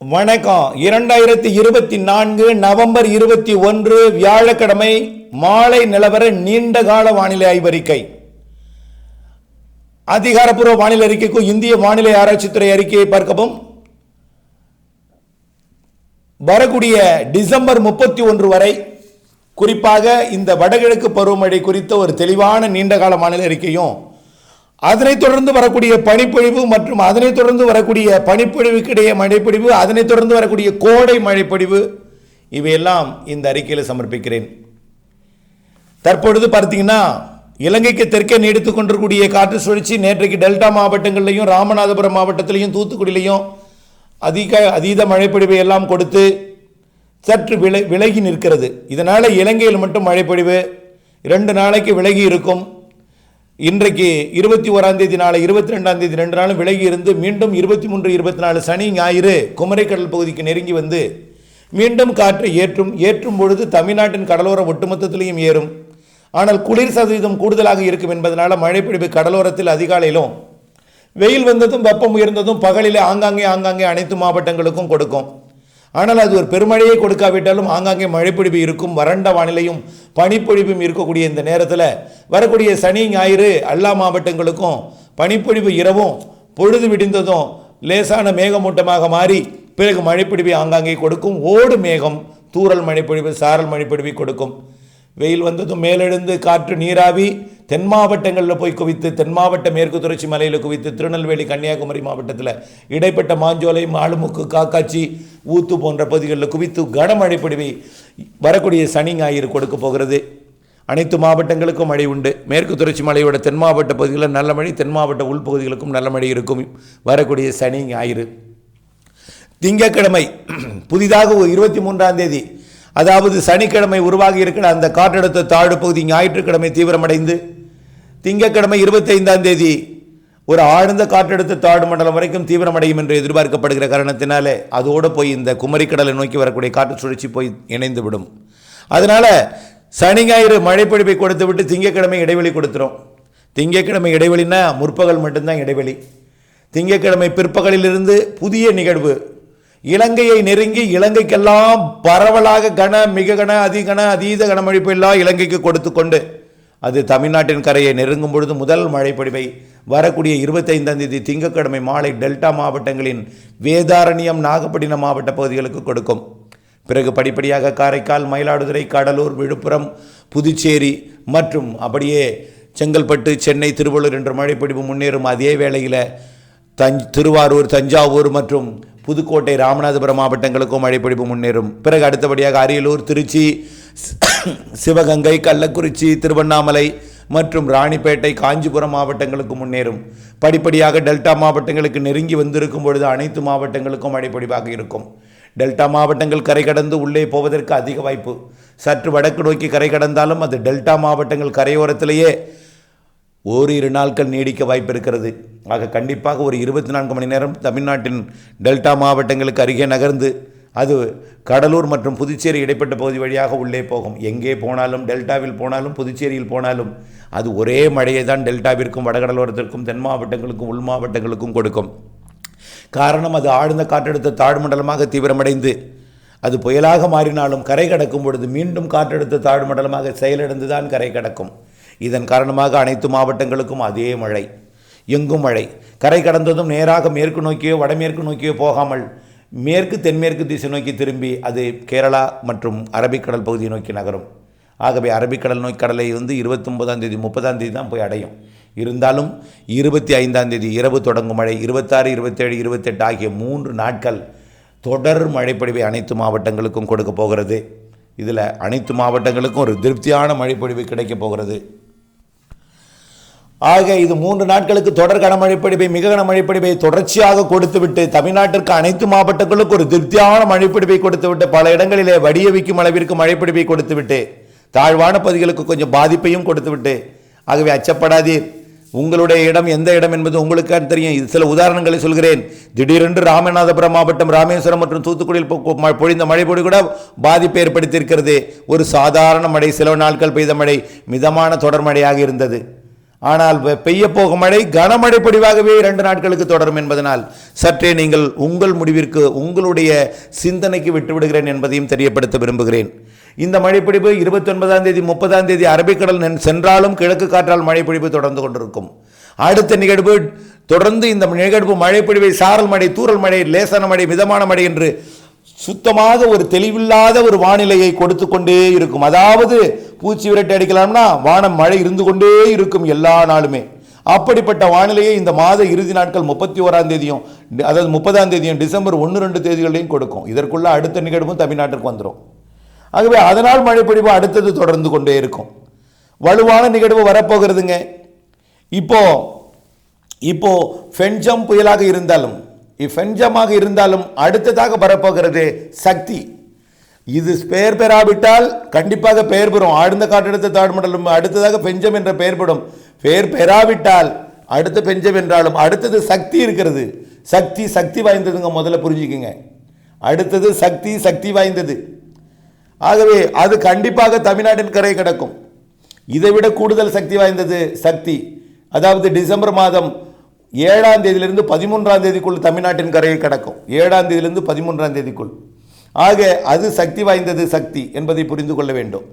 வணக்கம். இரண்டாயிரத்தி இருபத்தி நான்கு நவம்பர் இருபத்தி ஒன்று வியாழக்கிழமை மாலை நிலவர நீண்ட கால வானிலை ஆய்வறிக்கை. அதிகாரப்பூர்வ வானிலை அறிக்கைக்கும் இந்திய வானிலை ஆராய்ச்சித்துறை அறிக்கையை பார்க்கவும். வரக்கூடிய டிசம்பர் முப்பத்தி ஒன்று வரை குறிப்பாக இந்த வடகிழக்கு பருவமழை குறித்த ஒரு தெளிவான நீண்டகால வானிலை அறிக்கையும் அதனைத் தொடர்ந்து வரக்கூடிய பனிப்பொழிவு மற்றும் அதனைத் தொடர்ந்து வரக்கூடிய பனிப்பொழிவுக்கிடையே மழைப்பொழிவு அதனைத் தொடர்ந்து வரக்கூடிய கோடை மழைப்பொழிவு இவையெல்லாம் இந்த அறிக்கையில் சமர்ப்பிக்கிறேன். தற்பொழுது பார்த்தீங்கன்னா இலங்கைக்கு தெற்கே நீடித்துக் கொண்டிருக்கூடிய காற்று சுழற்சி நேற்றைக்கு டெல்டா மாவட்டங்கள்லையும் ராமநாதபுரம் மாவட்டத்திலையும் தூத்துக்குடியிலையும் அதிக அதீத மழைப்பொழிவை எல்லாம் கொடுத்து சற்று விலை விலகி நிற்கிறது. இதனால் இலங்கையில் மட்டும் மழைப்பொழிவு இரண்டு நாளைக்கு விலகி இருக்கும். இன்றைக்கு இருபத்தி ஓராம் தேதி நாளை இருபத்தி ரெண்டாம் தேதி ரெண்டு நாளும் விலகி இருந்து மீண்டும் இருபத்தி மூன்று இருபத்தி நாலு சனி ஞாயிறு குமரைக்கடல் பகுதிக்கு நெருங்கி வந்து மீண்டும் காற்றை ஏற்றும் ஏற்றும் பொழுது தமிழ்நாட்டின் கடலோர ஒட்டுமொத்தத்திலையும் ஏறும். ஆனால் குளிர் சதவீதம் கூடுதலாக இருக்கும் என்பதனால் மழைப்பிடிப்பு கடலோரத்தில் அதிகாலையிலும். வெயில் வந்ததும் வெப்பம் உயர்ந்ததும் பகலிலே ஆங்காங்கே ஆங்காங்கே அனைத்து மாவட்டங்களுக்கும் கொடுக்கும். ஆனால் அது ஒரு பெருமழையை கொடுக்காவிட்டாலும் ஆங்காங்கே மழைப்பொழிவு இருக்கும் வறண்ட வானிலையும் பனிப்பொழிவும் இருக்கக்கூடிய இந்த நேரத்தில் வரக்கூடிய சனி ஞாயிறு எல்லா மாவட்டங்களுக்கும் பனிப்பொழிவு இரவும் பொழுது விடிந்ததும் லேசான மேகமூட்டமாக மாறி பிறகு மழைப்பொழிவை ஆங்காங்கே கொடுக்கும். ஓடு மேகம் தூறல் மழைப்பொழிவு சாரல் மழைப்பொழிவை கொடுக்கும். வெயில் வந்ததும் மேலெழுந்து காற்று நீராவி தென் மாவட்டங்களில் போய் குவித்து தென் மாவட்ட மேற்கு தொடர்ச்சி மலையில் குவித்து திருநெல்வேலி கன்னியாகுமரி மாவட்டத்தில் இடைப்பட்ட மாஞ்சோலை மாலுமுக்கு காக்காச்சி ஊத்து போன்ற பகுதிகளில் குவித்து கனமழை பொழிவை வரக்கூடிய சனி ஞாயிறு கொடுக்க போகிறது. அனைத்து மாவட்டங்களுக்கும் மழை உண்டு. மேற்கு தொடர்ச்சி மலையோட தென் மாவட்ட பகுதிகளில் நல்ல மழை தென் மாவட்ட உள்பகுதிகளுக்கும் நல்ல மழை இருக்கும். வரக்கூடிய சனி ஞாயிறு. திங்கட்கிழமை புதிதாக இருபத்தி மூன்றாம் தேதி அதாவது சனிக்கிழமை உருவாகி இருக்கிற அந்த காற்றழுத்த தாழ்வு பகுதி ஞாயிற்றுக்கிழமை தீவிரமடைந்து திங்கட்கிழமை இருபத்தைந்தாம் தேதி ஒரு ஆழ்ந்த காற்றழுத்த தாழ்வு மண்டலம் வரைக்கும் தீவிரமடையும் என்று எதிர்பார்க்கப்படுகிற காரணத்தினாலே அதோடு போய் இந்த குமரிக்கடலை நோக்கி வரக்கூடிய காற்று சுழற்சி போய் இணைந்து விடும் அதனால் சனி ஞாயிறு மழைப்பொழிவை கொடுத்து விட்டு திங்கக்கிழமை இடைவெளி கொடுத்துரும். திங்கட்கிழமை இடைவெளினா முற்பகல் மட்டும்தான் இடைவெளி. திங்கக்கிழமை பிற்பகலிலிருந்து புதிய நிகழ்வு. இலங்கையை நெருங்கி இலங்கைக்கெல்லாம் பரவலாக கன மிக கன அதிகன அதீத கனமழைப்பு எல்லாம் இலங்கைக்கு கொடுத்து கொண்டு அது தமிழ்நாட்டின் கரையை நெருங்கும் பொழுது முதல் மழைப்பொழிவை வரக்கூடிய இருபத்தைந்தாம் தேதி திங்கட்கிழமை மாலை டெல்டா மாவட்டங்களின் வேதாரண்யம் நாகப்பட்டினம் மாவட்ட பகுதிகளுக்கு கொடுக்கும். பிறகு படிப்படியாக காரைக்கால் மயிலாடுதுறை கடலூர் விழுப்புரம் புதுச்சேரி மற்றும் அப்படியே செங்கல்பட்டு சென்னை திருவள்ளூர் என்ற மழைப்பொழிவு முன்னேறும் அதே வேளையில் தஞ் திருவாரூர் தஞ்சாவூர் மற்றும் புதுக்கோட்டை ராமநாதபுரம் மாவட்டங்களுக்கும் மழைப்பொழிவு முன்னேறும். பிறகு அடுத்தபடியாக அரியலூர் திருச்சி சிவகங்கை கள்ளக்குறிச்சி திருவண்ணாமலை மற்றும் ராணிப்பேட்டை காஞ்சிபுரம் மாவட்டங்களுக்கு முன்னேறும். படிப்படியாக டெல்டா மாவட்டங்களுக்கு நெருங்கி வந்திருக்கும் பொழுது அனைத்து மாவட்டங்களுக்கும் அடிப்படிவாக இருக்கும். டெல்டா மாவட்டங்கள் கரை கடந்து உள்ளே போவதற்கு அதிக வாய்ப்பு. சற்று வடக்கு நோக்கி கரை கடந்தாலும் அது டெல்டா மாவட்டங்கள் கரையோரத்திலேயே ஓரிரு நாட்கள் நீடிக்க வாய்ப்பு இருக்கிறது ஆக கண்டிப்பாக ஒரு இருபத்தி நான்கு மணி நேரம் தமிழ்நாட்டின் டெல்டா மாவட்டங்களுக்கு அருகே நகர்ந்து அது கடலூர் மற்றும் புதுச்சேரி இடைப்பட்ட பகுதி வழியாக உள்ளே போகும். எங்கே போனாலும் டெல்டாவில் போனாலும் புதுச்சேரியில் போனாலும் அது ஒரே மழையை தான் டெல்டாவிற்கும் வடகடலோரத்திற்கும் தென் மாவட்டங்களுக்கும் உள் மாவட்டங்களுக்கும் கொடுக்கும். காரணம் அது ஆழ்ந்த காற்றழுத்த தாழ்மண்டலமாக தீவிரமடைந்து அது புயலாக மாறினாலும் கரை கடக்கும் பொழுது மீண்டும் காற்றழுத்த தாழ்மண்டலமாக செயலிழந்து தான் கரை கடக்கும். இதன் காரணமாக அனைத்து மாவட்டங்களுக்கும் அதே மழை. எங்கும் மழை. கரை கடந்ததும் நேராக மேற்கு நோக்கியோ வடமேற்கு நோக்கியோ போகாமல் மேற்கு தென்மேற்கு திசை நோக்கி திரும்பி அது கேரளா மற்றும் அரபிக்கடல் பகுதியை நோக்கி நகரும். ஆகவே அரபிக்கடல் நோய் கடலை வந்து இருபத்தொன்பதாம் தேதி முப்பதாம் தேதி தான் போய் அடையும். இருந்தாலும் இருபத்தி ஐந்தாம் தேதி இரவு தொடங்கும் மழை இருபத்தாறு இருபத்தேழு இருபத்தெட்டு ஆகிய மூன்று நாட்கள் தொடர் மழைப்பொழிவை அனைத்து மாவட்டங்களுக்கும் கொடுக்க போகிறது. இதில் அனைத்து மாவட்டங்களுக்கும் ஒரு திருப்தியான மழைப்பொழிவு கிடைக்கப் போகிறது. ஆக இது மூன்று நாட்களுக்கு தொடர் கனமழைப்பொழிவை மிக கனமழைப்பொழிவை தொடர்ச்சியாக கொடுத்துவிட்டு தமிழ்நாட்டிற்கு அனைத்து மாவட்டங்களுக்கும் ஒரு திருப்தியான மழைப்பிடிப்பை கொடுத்துவிட்டு பல இடங்களிலே வடிய வைக்கும் அளவிற்கு மழைப்பிடிப்பை கொடுத்துவிட்டு தாழ்வான பகுதிகளுக்கு கொஞ்சம் பாதிப்பையும் கொடுத்துவிட்டு ஆகவே அச்சப்படாதீர். உங்களுடைய இடம் எந்த இடம் என்பது உங்களுக்கு தெரியும். இது சில உதாரணங்களை சொல்கிறேன். திடீரென்று ராமநாதபுரம் மாவட்டம் ராமேஸ்வரம் மற்றும் தூத்துக்குடியில் பொழிந்த மழை பொடி கூட பாதிப்பை ஏற்படுத்தியிருக்கிறது. ஒரு சாதாரண மழை சில நாட்கள் பெய்த மழை மிதமான தொடர் மழையாக இருந்தது. ஆனால் பெய்ய போகும் மழை கனமழை பொடிவாகவே இரண்டு நாட்களுக்கு தொடரும் என்பதனால் சற்றே நீங்கள் உங்கள் முடிவிற்கு உங்களுடைய சிந்தனைக்கு விட்டுவிடுகிறேன் என்பதையும் தெரியப்படுத்த விரும்புகிறேன். இந்த மழைப்பிடிப்பு இருபத்தொன்பதாம் தேதி முப்பதாம் தேதி அரபிக்கடல் சென்றாலும் கிழக்கு காற்றால் மழைப்பிடிப்பு தொடர்ந்து கொண்டிருக்கும். அடுத்த நிகழ்வு தொடர்ந்து இந்த நிகழ்வு மழைப்பிடிவை சாரல் மழை தூரல் மழை லேசான மழை மிதமான மழை என்று சுத்தமாக ஒரு தெளிவில்லாத ஒரு வானிலையை கொடுத்து கொண்டே இருக்கும். அதாவது பூச்சி விரட்டி அடிக்கலாம்னா வானம் மழை இருந்து கொண்டே இருக்கும் எல்லா நாளுமே. அப்படிப்பட்ட வானிலையை இந்த மாத இறுதி நாட்கள் முப்பத்தி ஓராம் தேதியும் அதாவது முப்பதாம் தேதியும் டிசம்பர் ஒன்று ரெண்டு தேதிகளையும் கொடுக்கும். இதற்குள்ள அடுத்த நிகழ்வும் தமிழ்நாட்டிற்கு வந்துடும் ஆகவே அதனால் மழை பொழிவு அடுத்தது தொடர்ந்து கொண்டே இருக்கும். வலுவான நிகழ்வு வரப்போகிறதுங்க. இப்போ இப்போ ஃபென்ஜம் புயலாக இருந்தாலும் ஃபென்ஜமாக இருந்தாலும் அடுத்ததாக வரப்போகிறது சக்தி. இது பெயர் பெறாவிட்டால் கண்டிப்பாக பெயர் பெறும். ஆழ்ந்த காற்றழுத்த தாழ்மண்டலம் அடுத்ததாக பெஞ்சம் என்ற பெயர் பெறும். பெயர் பெறாவிட்டால் அடுத்த பெஞ்சம் என்றாலும் அடுத்தது சக்தி இருக்கிறது. சக்தி சக்தி வாய்ந்ததுங்க முதல்ல புரிஞ்சுக்குங்க. அடுத்தது சக்தி சக்தி வாய்ந்தது. ஆகவே அது கண்டிப்பாக தமிழ்நாட்டின் கரை கிடக்கும். இதை விட கூடுதல் சக்தி வாய்ந்தது சக்தி. அதாவது டிசம்பர் மாதம் ஏழாம் தேதியிலிருந்து பதிமூன்றாம் தேதிக்குள் தமிழ்நாட்டின் கரையை கடக்கும். ஏழாம் தேதியிலிருந்து பதிமூன்றாம் தேதிக்குள். ஆக அது சக்தி வாய்ந்தது சக்தி என்பதை புரிந்து கொள்ள வேண்டும்.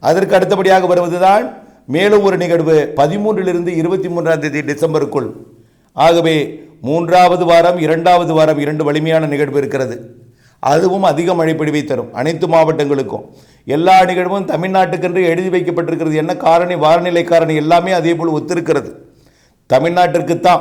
அதற்கு அடுத்தபடியாக வருவதுதான் மேலும் ஒரு நிகழ்வு பதிமூன்றிலிருந்து இருபத்தி மூன்றாம் தேதி டிசம்பருக்குள். ஆகவே மூன்றாவது வாரம் இரண்டாவது வாரம் இரண்டு வலிமையான நிகழ்வு இருக்கிறது. அதுவும் அதிக மழைப்பொழிவை தரும் அனைத்து மாவட்டங்களுக்கும். எல்லா நிகழ்வும் தமிழ்நாட்டுக்கென்று எழுதி வைக்கப்பட்டிருக்கிறது என்ன காரணி வாரநிலை காரணி எல்லாமே அதே போல் ஒத்திருக்கிறது. தமிழ்நாட்டிற்குத்தான்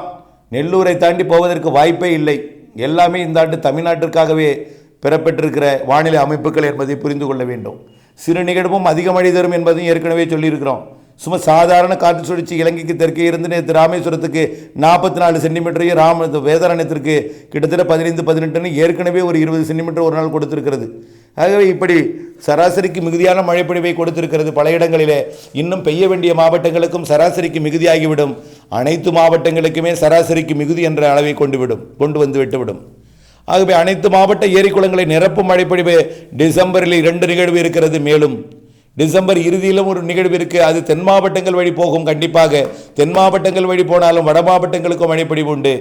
நெல்லூரை தாண்டி போவதற்கு வாய்ப்பே இல்லை. எல்லாமே இந்த ஆண்டு தமிழ்நாட்டிற்காகவே பெறப்பட்டிருக்கிற வானிலை அமைப்புகள் என்பதை புரிந்து கொள்ள வேண்டும். சிறு நிகழ்வும் அதிக மழை தரும் என்பதையும் ஏற்கனவே சொல்லியிருக்கிறோம். சும்மா சாதாரண காற்று சுழற்சி இலங்கைக்கு தெற்கே இருந்து நேற்று ராமேஸ்வரத்துக்கு நாற்பத்தி நாலு சென்டிமீட்டரையும் ராம வேதாரண்யத்திற்கு கிட்டத்தட்ட பதினைந்து பதினெட்டுன்னு ஏற்கனவே ஒரு இருபது சென்டிமீட்டர் ஒரு நாள் கொடுத்திருக்கிறது. ஆகவே இப்படி சராசரிக்கு மிகுதியான மழைப்பொழிவை கொடுத்திருக்கிறது பல இடங்களிலே. இன்னும் பெய்ய வேண்டிய மாவட்டங்களுக்கும் சராசரிக்கு மிகுதியாகிவிடும். அனைத்து மாவட்டங்களுக்குமே சராசரிக்கு மிகுதி என்ற அளவை கொண்டு விடும் கொண்டு வந்து விட்டுவிடும். ஆகவே அனைத்து மாவட்ட ஏரிக்குளங்களை நிரப்பும் மழைப்பொழிவு டிசம்பரில் இரண்டு நிகழ்வு இருக்கிறது. மேலும் டிசம்பர் இறுதியிலும் ஒரு நிகழ்வு இருக்குது அது தென் மாவட்டங்கள் வழி போகும். கண்டிப்பாக தென் மாவட்டங்கள் வழி போனாலும் வட மாவட்டங்களுக்கும் மழைப்பொழிவு உண்டு.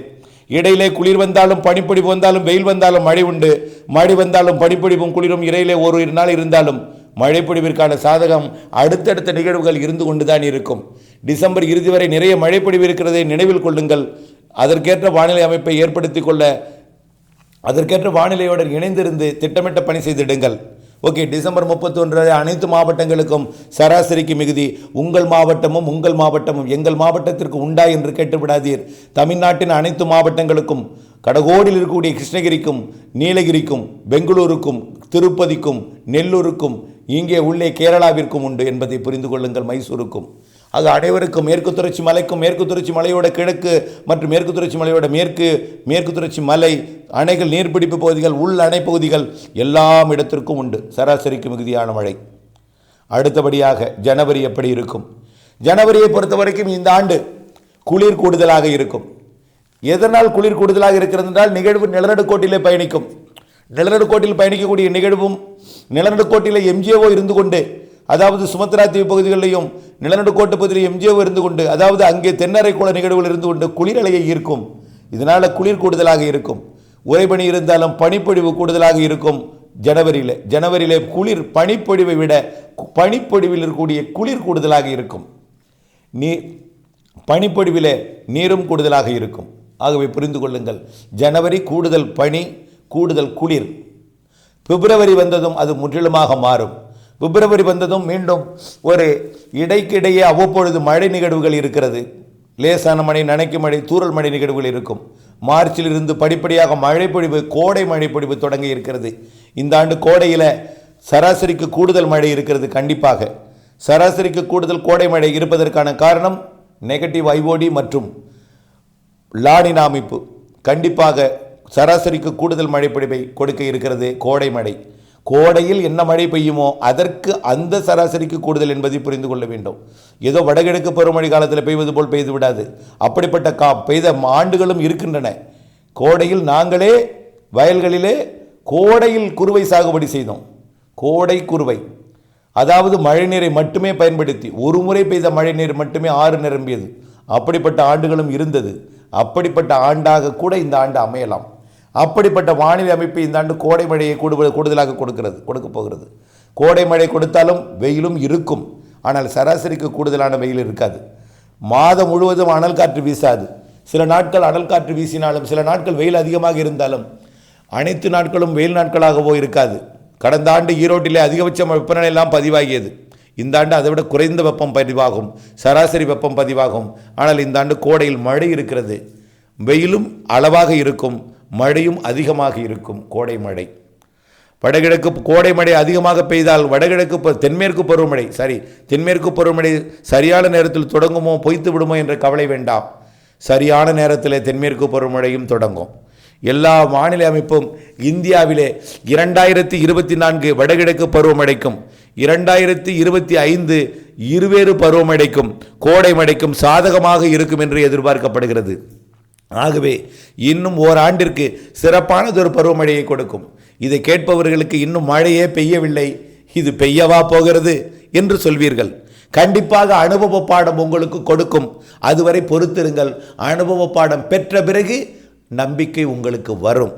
இடையிலே குளிர் வந்தாலும் பனிப்பொழிவு வந்தாலும் வெயில் வந்தாலும் மழை உண்டு. மழை வந்தாலும் பனிப்பொழிவும் குளிரும். இடையிலே ஒரு இரு நாள் இருந்தாலும் மழைப்பொழிவிற்கான சாதகம் அடுத்தடுத்த நிகழ்வுகள் இருந்து கொண்டுதான் இருக்கும். டிசம்பர் இறுதி வரை நிறைய மழைப்பொழிவு இருக்கிறதை நினைவில் கொள்ளுங்கள். அதற்கேற்ற வானிலை அமைப்பை ஏற்படுத்தி கொள்ள அதற்கேற்ற வானிலையுடன் இணைந்திருந்து திட்டமிட்ட பணி செய்திடுங்கள். ஓகே டிசம்பர் முப்பத்தொன்று அனைத்து மாவட்டங்களுக்கும் சராசரிக்கு மிகுதி உங்கள் மாவட்டமும் உங்கள் மாவட்டமும் எங்கள் மாவட்டத்திற்கு உண்டா என்று கேட்டுவிடாதீர். தமிழ்நாட்டின் அனைத்து மாவட்டங்களுக்கும் கடகோடியில் இருக்கக்கூடிய கிருஷ்ணகிரிக்கும் நீலகிரிக்கும் பெங்களூருக்கும் திருப்பதிக்கும் நெல்லூருக்கும் இங்கே உள்ளே கேரளாவிற்கும் உண்டு என்பதை புரிந்து கொள்ளுங்கள் மைசூருக்கும். அது அனைவருக்கும் மேற்கு தொடர்ச்சி மலைக்கும் மேற்கு தொடர்ச்சி மலையோட கிழக்கு மற்றும் மேற்கு தொடர்ச்சி மலையோட மேற்கு மேற்கு தொடர்ச்சி மலை அணைகள் நீர்பிடிப்பு பகுதிகள் உள் அணை பகுதிகள் எல்லாம் இடத்திற்கும் உண்டு. சராசரிக்கு மிகுதியான மழை. அடுத்தபடியாக ஜனவரி எப்படி இருக்கும்? ஜனவரியை பொறுத்த வரைக்கும் இந்த ஆண்டு குளிர் கூடுதலாக இருக்கும். எதனால் குளிர் கூடுதலாக இருக்கிறது என்றால் நிகழ்வு நிலநடுக்கோட்டிலே பயணிக்கும். நிலநடுக்கோட்டில் பயணிக்கக்கூடிய நிகழ்வும் நிலநடுக்கோட்டிலே எம்ஜிஓ இருந்து கொண்டு அதாவது சுமத்ரா தீவு பகுதிகளிலையும் நிலநடுக்கோட்டு பகுதியில் எம்ஜிஓ இருந்து கொண்டு அதாவது அங்கே தென்னரை குள நிகழ்வுகள் இருந்து கொண்டு குளிரலையை ஈர்க்கும். இதனால் குளிர் கூடுதலாக இருக்கும். உறைபனி இருந்தாலும் பனிப்பொழிவு கூடுதலாக இருக்கும். ஜனவரியில் ஜனவரியிலே குளிர் பனிப்பொழிவை விட பனிப்பொழிவில் இருக்கக்கூடிய குளிர் கூடுதலாக இருக்கும். நீ பனிப்பொழிவில் நீரும் கூடுதலாக இருக்கும். ஆகவே புரிந்து கொள்ளுங்கள் ஜனவரி கூடுதல் பனி கூடுதல் குளிர். பிப்ரவரி வந்ததும் அது முற்றிலுமாக மாறும். பிப்ரவரி வந்ததும் மீண்டும் ஒரு இடைக்கிடையே அவ்வப்பொழுது மழை நிகழ்வுகள் இருக்கிறது. லேசான மழை நனைக்கும் மழை தூரல் மழை நிகழ்வுகள் இருக்கும். மார்ச்சில் இருந்து படிப்படியாக மழைப்பொழிவு கோடை மழைப்பொழிவு தொடங்கி இருக்கிறது. இந்த ஆண்டு கோடையில் சராசரிக்கு கூடுதல் மழை இருக்கிறது கண்டிப்பாக. சராசரிக்கு கூடுதல் கோடை மழை இருப்பதற்கான காரணம் நெகட்டிவ் ஐஓடி மற்றும் லானின் அமைப்பு. கண்டிப்பாக சராசரிக்கு கூடுதல் மழைப்பொழிவை கொடுக்க இருக்கிறது கோடை மழை. கோடையில் என்ன மழை பெய்யுமோ அதற்கு அந்த சராசரிக்கு கூடுதல் என்பதை புரிந்து கொள்ள வேண்டும். ஏதோ வடகிழக்கு பருவமழை காலத்தில் பெய்வது போல் பெய்து விடாது. அப்படிப்பட்ட கா பெய்த ஆண்டுகளும் இருக்கின்றன. கோடையில் நாங்களே வயல்களிலே கோடையில் குறுவை சாகுபடி செய்தோம். கோடை குறுவை அதாவது மழைநீரை மட்டுமே பயன்படுத்தி ஒரு முறை பெய்த மழைநீர் மட்டுமே ஆறு நிரம்பியது. அப்படிப்பட்ட ஆண்டுகளும் இருந்தது. அப்படிப்பட்ட ஆண்டாக கூட இந்த ஆண்டு அமையலாம். அப்படிப்பட்ட வானிலை அமைப்பு இந்த ஆண்டு கோடை மழையை கூடு கூடுதலாக கொடுக்கிறது கொடுக்க போகிறது. கோடை மழை கொடுத்தாலும் வெயிலும் இருக்கும். ஆனால் சராசரிக்கு கூடுதலான வெயில் இருக்காது. மாதம் முழுவதும் அனல் காற்று வீசாது. சில நாட்கள் அனல் காற்று வீசினாலும் சில நாட்கள் வெயில் அதிகமாக இருந்தாலும் அனைத்து நாட்களும் வெயில் நாட்களாகவோ இருக்காது. கடந்த ஆண்டு ஈரோட்டிலே அதிகபட்ச வெப்பநிலை எல்லாம் பதிவாகியது. இந்த ஆண்டு அதை விட குறைந்த வெப்பம் பதிவாகும். சராசரி வெப்பம் பதிவாகும். ஆனால் இந்த ஆண்டு கோடையில் மழை இருக்கிறது. வெயிலும் அளவாக இருக்கும். மழையும் அதிகமாக இருக்கும் கோடை மழை. வடகிழக்கு கோடை மழை அதிகமாக பெய்தால் வடகிழக்கு ப- தென்மேற்கு பருவமழை சரி தென்மேற்கு பருவமழை சரியான நேரத்தில் தொடங்குமோ பொய்த்து விடுமோ என்ற கவலை வேண்டாம். சரியான நேரத்தில் தென்மேற்கு பருவமழையும் தொடங்கும். எல்லா வானிலை அமைப்பும் இந்தியாவிலே இரண்டாயிரத்தி இருபத்தி நான்கு வடகிழக்கு பருவமழைக்கும் இரண்டாயிரத்தி இருபத்தி ஐந்து இருவேறு பருவமழைக்கும் கோடை மழைக்கும் சாதகமாக இருக்கும் என்று எதிர்பார்க்கப்படுகிறது. ஆகவே இன்னும் ஓராண்டிற்கு சிறப்பானதொரு பருவமழையை கொடுக்கும். இதை கேட்பவர்களுக்கு இன்னும் மழையே பெய்யவில்லை. இது பெய்யவா போகிறது என்று சொல்வீர்கள். கண்டிப்பாக அனுபவ பாடம் உங்களுக்கு கொடுக்கும். அதுவரை பொறுத்திருங்கள். அனுபவ பாடம் பெற்ற பிறகு நம்பிக்கை உங்களுக்கு வரும்.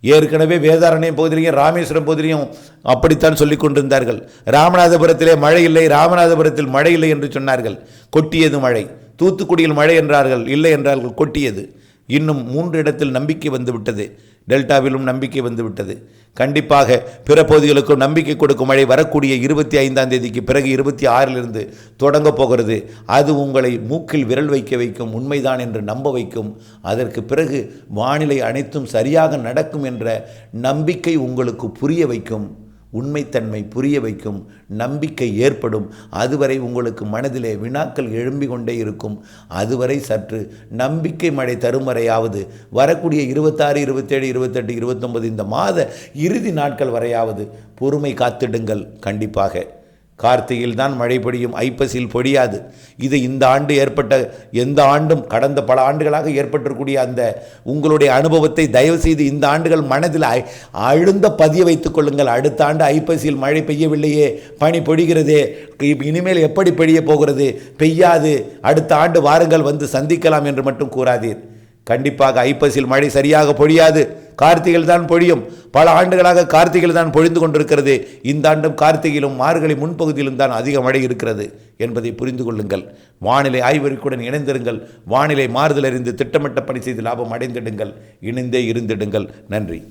ஏற்கனவே வேதாரண்யம் பகுதியிலையும் ராமேஸ்வரம் பகுதியிலையும் அப்படித்தான் சொல்லிக் கொண்டிருந்தார்கள். ராமநாதபுரத்திலே மழை இல்லை ராமநாதபுரத்தில் மழை இல்லை என்று சொன்னார்கள். கொட்டியது மழை. தூத்துக்குடியில் மழை என்றார்கள் இல்லை என்றார்கள் கொட்டியது. இன்னும் மூன்று இடத்தில் நம்பிக்கை வந்துவிட்டது. டெல்டாவிலும் நம்பிக்கை வந்துவிட்டது. கண்டிப்பாக பிற பகுதிகளுக்கும் நம்பிக்கை கொடுக்கும் மழை வரக்கூடிய இருபத்தி ஐந்தாம் தேதிக்கு பிறகு இருபத்தி ஆறிலிருந்து தொடங்க போகிறது. அது உங்களை மூக்கில் விரல் வைக்க வைக்கும் உண்மைதான் என்று நம்ப வைக்கும். அதற்கு பிறகு வானிலை அனைத்தும் சரியாக நடக்கும் என்ற நம்பிக்கை உங்களுக்கு புரிய வைக்கும். உண்மைத்தன்மை புரிய வைக்கும் நம்பிக்கை ஏற்படும். அதுவரை உங்களுக்கு மனதிலே வினாக்கள் எழும்பிக் கொண்டே இருக்கும். அதுவரை சற்று நம்பிக்கை மழை தரும் வரையாவது வரக்கூடிய இருபத்தாறு இருபத்தேழு இருபத்தெட்டு இருபத்தொன்பது இந்த மாத இறுதி நாட்கள் வரையாவது பொறுமை காத்திடுங்கள். கண்டிப்பாக. கார்த்திகையில் தான் மழை பொழியும். ஐப்பசியில் பொழியாது. இது இந்த ஆண்டு ஏற்பட்ட எந்த ஆண்டும் கடந்த பல ஆண்டுகளாக ஏற்பட்டிருக்கூடிய அந்த உங்களுடைய அனுபவத்தை தயவு செய்து இந்த ஆண்டுகள் மனதில் அழுந்த பதிய வைத்துக் கொள்ளுங்கள். அடுத்த ஆண்டு ஐப்பசியில் மழை பெய்யவில்லையே பனி பொழிகிறதே இனிமேல் எப்படி பெய்ய போகிறது பெய்யாது அடுத்த ஆண்டு வாருங்கள் வந்து சந்திக்கலாம் என்று மட்டும் கூறாதீர். கண்டிப்பாக ஐப்பசியில் மழை சரியாக பொழியாது. கார்த்திகையில் தான் பொழியும். பல ஆண்டுகளாக கார்த்திகையில் தான் பொழிந்து கொண்டிருக்கிறது. இந்த ஆண்டும் கார்த்திகையிலும் மார்கழி முன்பகுதியிலும் தான் அதிக மழை இருக்கிறது என்பதை புரிந்து கொள்ளுங்கள். வானிலை ஆய்வறிக்குடன் இணைந்திருங்கள். வானிலை மாறுதல் அறிந்து திட்டமிட்ட பணி செய்து லாபம் அடைந்திடுங்கள். இணைந்தே இருந்திடுங்கள். நன்றி.